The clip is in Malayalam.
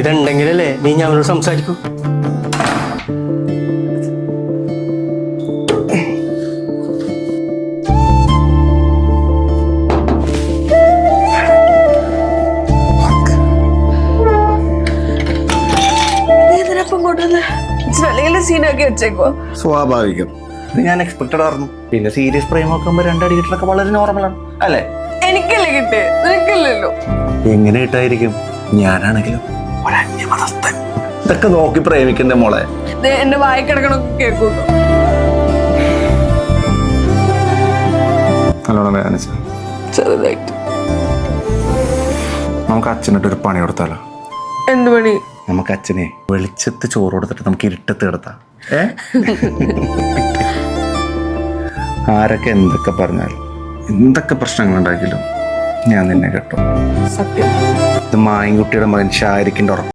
ഇതുണ്ടെങ്കിലല്ലേ നീ ഞങ്ങളോട് സംസാരിക്കൂ. സ്വാഭാവികം. ഇത് ഞാൻ എക്സ്പെക്ടഡ് ആയിരുന്നു. പിന്നെ സീരിയസ് പ്രേമൊക്കെ ആകുമ്പോൾ രണ്ടടി കിട്ടലൊക്കെ വളരെ നോർമലാണ് അല്ലേ? എനിക്കല്ലേ കിട്ടേ നിനക്കില്ലല്ലോ. എങ്ങനെ കിട്ടായിരിക്കും ഞാനാണെങ്കിലും. ഒരന്യമതസ്ഥൻ ഇതൊക്കെ നോക്കി പ്രേമിക്കണ്ടേ മോളെ? ദേ, എന്റെ വായി കിടക്കണൊക്കെ കേൾക്കൂട്ടോ. നല്ലോണം വേദനിച്ച? ചെറുതായിട്ട്. നമുക്ക് അച്ഛനിട്ട് ഒരു പണി കൊടുത്താലോ? എന്ത് പണി? നമുക്ക് അച്ഛനെ വെളിച്ചത്ത് ചോറ് കൊടുത്തിട്ട് നമുക്ക് ഇരുട്ടത്ത് കിടത്താം. ഏ? ആരൊക്കെ എന്തൊക്കെ പറഞ്ഞാലും എന്തൊക്കെ പ്രശ്നങ്ങൾ ഉണ്ടാക്കിയാലും ഞാൻ നിന്നെ കേട്ടോ. സത്യം. ഇത് മായൻകുട്ടിയുടെ മകൻ ഷാരിക്കിന്റെ ഉറപ്പ്.